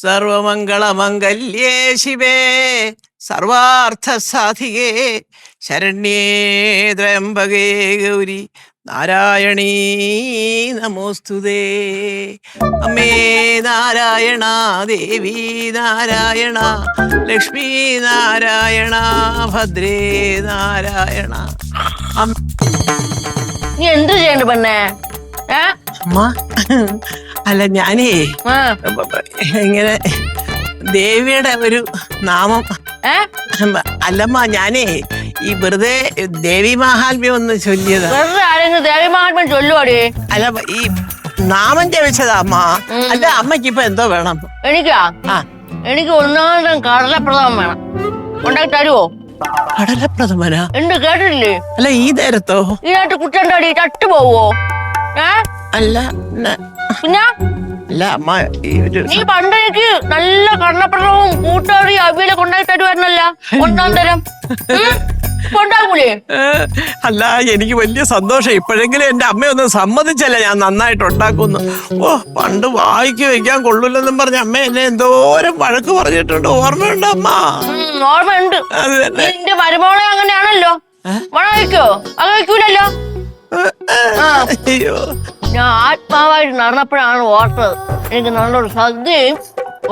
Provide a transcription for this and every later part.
സർവമംഗളമംഗല്യേ ശിവേ. സർവാർത്ഥ സാധികേ ശരണ്യേ ത്രയംബകേ ഗൗരി. നാരായണീ നമോസ്തുതേ. അമ്മേ നാരായണ ദേവി നാരായണ ലക്ഷ്മി നാരായണ ഭദ്രേ നാരായണ. അമ്മ നീ എന്ത് ചെയ്യണ്ട പെണ്ണേ? ഏ? അമ്മ അല്ല ഞാനേ ആ, ഇങ്ങനെ ദേവിയുടെ ഒരു നാമം. ഏ? അല്ലമ്മ ഞാനേ ഈ വെറുതെ ദേവി മഹാത്മ്യം ഒന്ന് ചൊല്ലിയത്. വെറുതെ ആരെങ്കിലും ദേവി മഹാത്മ്യം ചൊല്ലുവാടി? അല്ല ഈ നാമം ജപിച്ചതാ അമ്മ. അല്ല അമ്മയ്ക്ക് ഇപ്പൊ എന്തോ വേണം. എനിക്കാ? ആ. എനിക്ക് ഒന്നാമതും കടലപ്രദം വേണം. ഉണ്ടാക്കി തരുവോ? കടലപ്രഥമന? എന്ത് കേട്ടിട്ടില്ലേ? അല്ല ഈ നേരത്തോ? ഇതിനായിട്ട് കുറ്റണ്ടാടി ചട്ടു പോവോ ഏ? അല്ല ന- പിന്നെ? അല്ല അമ്മ ഈ ഒരു നീ പണ്ട് എനിക്ക് നല്ല കടലപ്രദവും കൂട്ടുകാരി അവിയലൊക്കെ ഉണ്ടാക്കി തരുമായിരുന്നല്ല ഒന്നാം തരം? ഇപ്പൊ അല്ല എനിക്ക് വലിയ സന്തോഷം. ഇപ്പോഴെങ്കിലും എന്റെ അമ്മയൊന്നും സമ്മതിച്ചല്ല ഞാൻ നന്നായിട്ട് ഉണ്ടാക്കുന്നു. ഓ പണ്ട് വായിക്ക് വെക്കാൻ കൊള്ളൂലെന്നും പറഞ്ഞ അമ്മ എന്നെ എന്തോരം വഴക്ക് പറഞ്ഞിട്ടുണ്ട്. ഓർമ്മയുണ്ട് അമ്മ? ഉം, ഓർമ്മയുണ്ട്. അത് തന്നെ. നിന്റെ മരുമോളെ അങ്ങനെയാണല്ലോ. മണം കഴിക്കോ അത്. അയ്യോ. ഞാൻ ആത്മാവായിട്ട് നടന്നപ്പോഴാണ് ഓർത്തത്. എനിക്ക് നല്ലൊരു സദ്യയും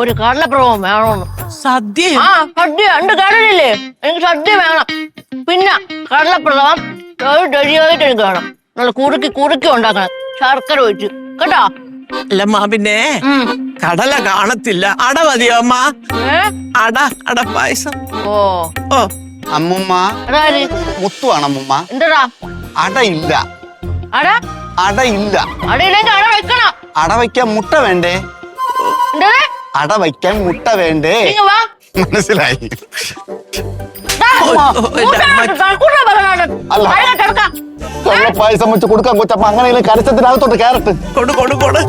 ഒരു കടലപ്രഭവും വേണമെന്ന്. സദ്യ ആ സദ്യ രണ്ട് കടലില്ലേ എനിക്ക് സദ്യ വേണം. പിന്നെ കടലപ്രഭവം ഒരു ഡെരിയായിട്ട് എനിക്ക് വേണം. നല്ല കുറുക്കി കുറുക്കി ഉണ്ടാക്കണം. ശർക്കര ഒഴിച്ച്. കേട്ടോ? അല്ലമ്മ പിന്നെ കടല കാണത്തില്ല. അട മതിയോ അമ്മ? അട അട പായസം. ഓ. ഓ. അമ്മുമ്മ മുത്തുവാണ് അമ്മുമ്മ. എന്താടാ? അട ഇല്ല അട? വെക്കണം. അട വയ്ക്കാൻ മുട്ട വേണ്ടേ? എന്താ അട വയ്ക്കാൻ മുട്ട വേണ്ടേ? മനസ്സിലായി. അല്ല. പായസം വെച്ച് കൊടുക്കാൻ കൊച്ചപ്പ. അങ്ങനെ കരച്ചത്തിനകത്തോട്ട് കയറട്ട്. കൊടു കൊടു കൊടു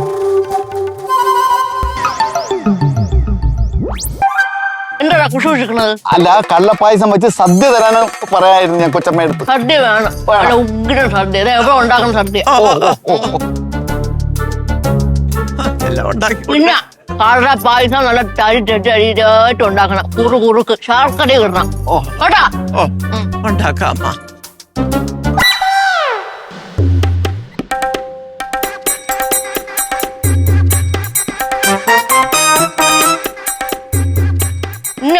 കുഷി കുഷിക്കണത് അല്ല കള്ളപ്പായസം വെച്ച് സദ്യ തരാന് പറയായിരുന്നു ഞാൻ കൊച്ചമ്മ എടുത്ത് സദ്യ വേണം. നല്ല ഉഗ്രൻ സദ്യ. ഇത് എവിടെ ഉണ്ടാക്കുന്ന സദ്യ. എല്ലാം ഉണ്ടാക്കി പിന്നെ കള്ള പായസം നല്ല തരി തെറ്റി അരിയായിട്ട് ഉണ്ടാക്കണം. കുറു കുറുക്ക്. ശർക്കര ഇടണം. കേട്ടാ? ഓ.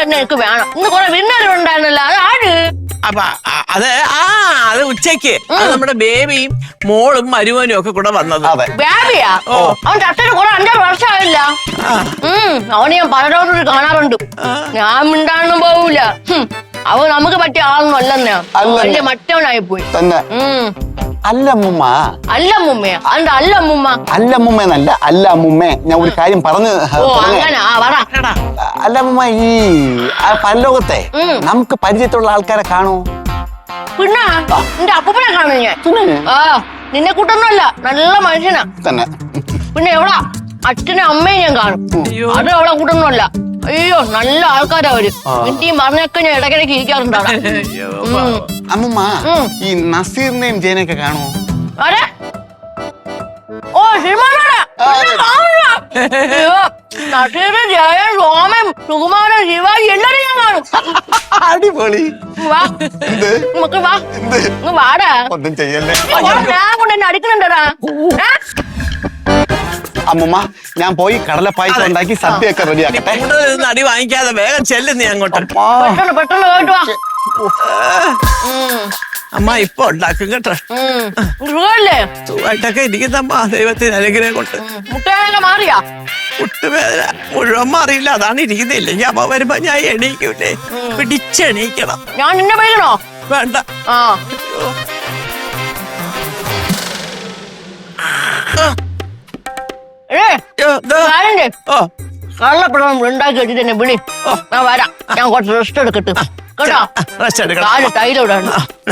തന്നെ എനിക്ക് വേണം. ഇന്ന് കുറെ വിന്നർ ഉണ്ടായിരുന്നല്ലോ അത് ആര്? അപ്പൊ അ- അത് ആ അത് ഉച്ചയ്ക്ക് അത് നമ്മുടെ ബേബിയും മോളും മരുവനും ഒക്കെ കൂടെ വന്നത്. അതെ. ബാബിയാ? ഓ. അവൻ ചട്ടന് കുറെ അഞ്ചാറ് വർഷമായില്ല. ആ, ഉം അവനെ ഞാൻ പലരോടും കാണാറുണ്ട്. ആ. ഞാൻ മിണ്ടാണെന്നും പോവൂല. ഹും, അവൻ നമുക്ക് പറ്റിയ ആളൊന്നും അല്ലെന്നാ. അല്ല. വലിയ മറ്റവനായി പോയി തന്നെ. ഉം. അല്ല അമ്മുമ്മ അല്ല മുമ്മയാ അതെന്താ അല്ല മുമ്മ അല്ല അമ്മുമ്മ എന്നല്ല അല്ല അമ്മുമ്മേ ഞാൻ ഒരു കാര്യം പറഞ്ഞു ഓ. അങ്ങനെ ആ പറ. അല്ല അമ്മുമ്മ ഈ ആ പരലോകത്തെ. നമുക്ക് പരിചയത്തുള്ള ആൾക്കാരെ കാണൂ. പിന്നെ നിന്റെ അപ്പൂപ്പനെ കാണും ഞാൻ? ആ നിന്നെ കൂട്ടൊന്നുമല്ല നല്ല മനുഷ്യനാ. തന്നെ. പിന്നെ എവിടാ? അച്ഛനും അമ്മയും ഞാൻ കാണും. അത് അവളെ കൂട്ടൊന്നുമല്ല. അയ്യോ നല്ല ആൾക്കാരാ അവർ. നിന്റെ ഈ മറിഞ്ഞൊക്കെ ഞാൻ ഇടയ്ക്കിടയ്ക്ക് ഇരിക്കാറുണ്ട് അവിടെ. അമ്മുമ്മ. ഈ നസീറിനെയും ജയനൊക്കെ കാണുമോ അമ്മ ഓ ഞാൻ അടിപൊളി. ഒന്നും ചെയ്യല്ലേ. പോയി കടലപ്പായസം. ഉണ്ടാക്കി സദ്യയൊക്കെ ഒക്കെ റെഡിയാക്കട്ടെ. അടി വാങ്ങിക്കാതെ വേഗം ചെല്ലുന്നേ അങ്ങോട്ട്. പെട്ടെന്ന് പെട്ടെന്ന് പോയിട്ട് വാ. അമ്മ ഇപ്പൊ ഉണ്ടാക്കും കേട്ടോ. സുഖമായിട്ടൊക്കെ ഇരിക്കുന്നമ്മ ദൈവത്തിന് അനുഗ്രഹം കൊണ്ട്. മാറിയാ? മുട്ടുവേദന മുഴുവൻ മാറിയില്ല അതാണ് ഇരിക്കുന്നില്ലെങ്കിൽ അമ്മ വരുമ്പോ ഞാൻ എണീക്കൂലേ. പിടിച്ചെണീക്കണം. ഞാൻ നിന്നെ പേടിക്കണോ വേണ്ട. ആ. കള്ളപ്പഴം ഉണ്ടാക്കി വെച്ചിട്ട് എന്നെ വിളി. ഞാൻ വരാം. ഞാൻ കുറച്ച് റെസ്റ്റ് എടുക്കട്ടെ. കേട്ടോ റെസ്റ്റ് എടുക്കണം കാൽ ടൈലോടെ ഉണ്ട്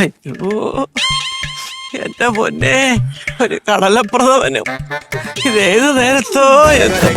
അയ്യോ എന്റെ പൊന്നെ ഒരു കടലപ്രഥമനും ഇതേത് നേരത്തോ എന്ന്